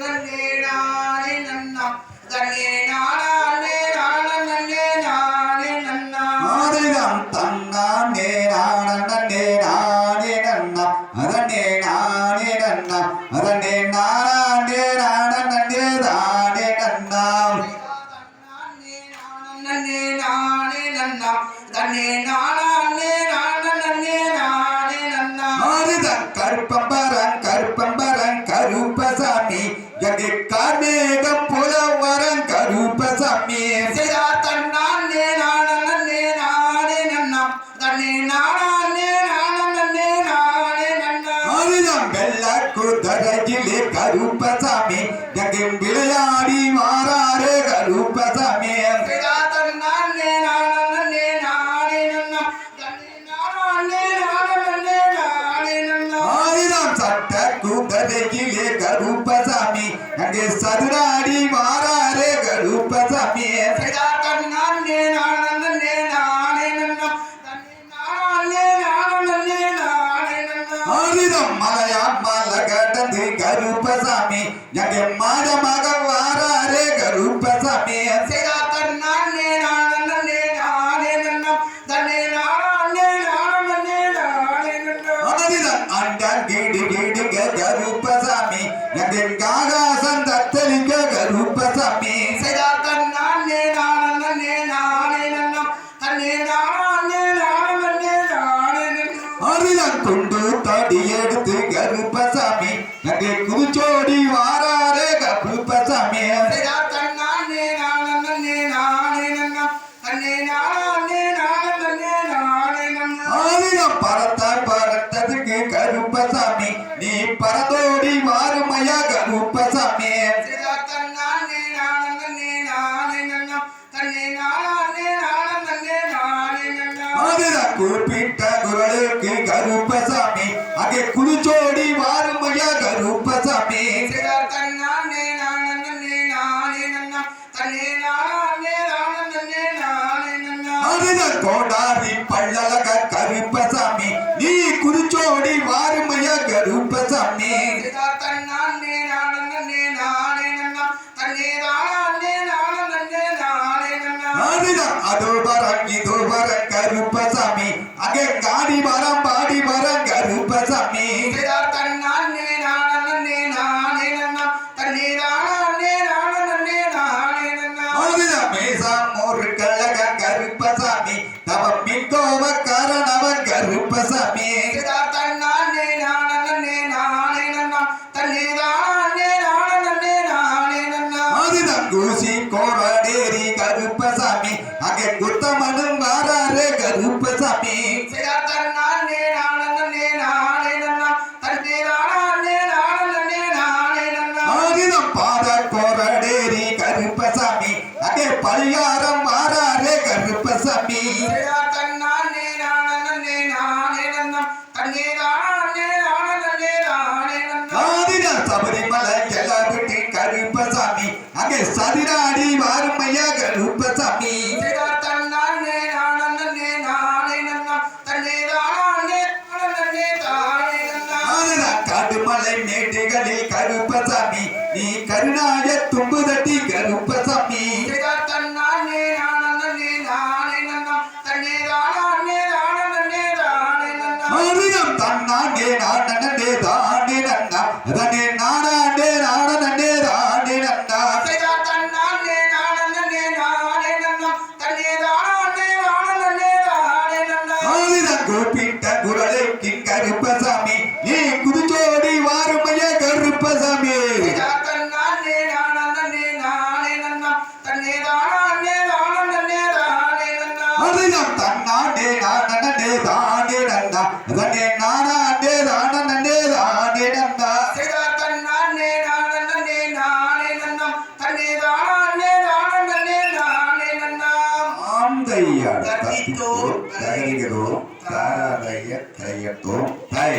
நன்னே நானே நன்னா தன்னே நானே தன்னே நானே நானே நானே நன்னா ஆயிரம் சட்ட குதிரையிலே கருப்பசாமி அங்கே சதுராடி மாறாரே கருப்பசாமி சிதா தன்னானே நானே நானே நன்னா தன்னே நானே நானே நானே நன்னா ஆயிரம் மலையா மலை கடந்து கருப்பசாமி அங்கே மாத மக வாராரே துண்டு தடி எடுத்து கருப்பசாமி அங்கே குதிச்சோடி சிதா தன்னானே நானே நானே நன்னா. தன்னே நானே நானே நானே நன்னா. ஆதினம் அதோ வரம் இதோ வரம் கருப்பசாமி. அங்கே காடி வரம் பாடி வரம் கருப்பசாமி சிதா தன்னானே நானே நானே நன்னா தன்னே நானே நானே நானே நன்னா மேசம் ஒரு கள்ளக கருப்பசாமி தவ மிக்கோவ காரணவன் கருப்பசாமி சிதா தன்னானே நானே நானே நன்னா தன்னே நானே நானே நானே நன்னா ஆதினம் கூசி கோரடேரி கருப்பசாமி அங்கே குத்தமனும் வாராரே கருப்பசாமி நானே நானே நானே நன்னா ஆதின சபரிமலை எல்லாம் கருப்பசாமி. அங்கே சதிராடி வாருமையா கருப்பசாமி. காடுமலை மேட்டுகளில் கருப்பசாமி. நீ கருணாய தும்பு ஆதினம் தன்னாண்டே நாடனே தான் நன்னா நன்னா அதனே நானாண்டே தானே தானே நன்னா சிதா தன்னானே நானே நானே நன்னா தன்னே நானே நானே நானே நன்னா ஆந்தையா தத்தித்தோ, தத்தித்தோ தகரிகளோ தாராதைய தையத்தோ தை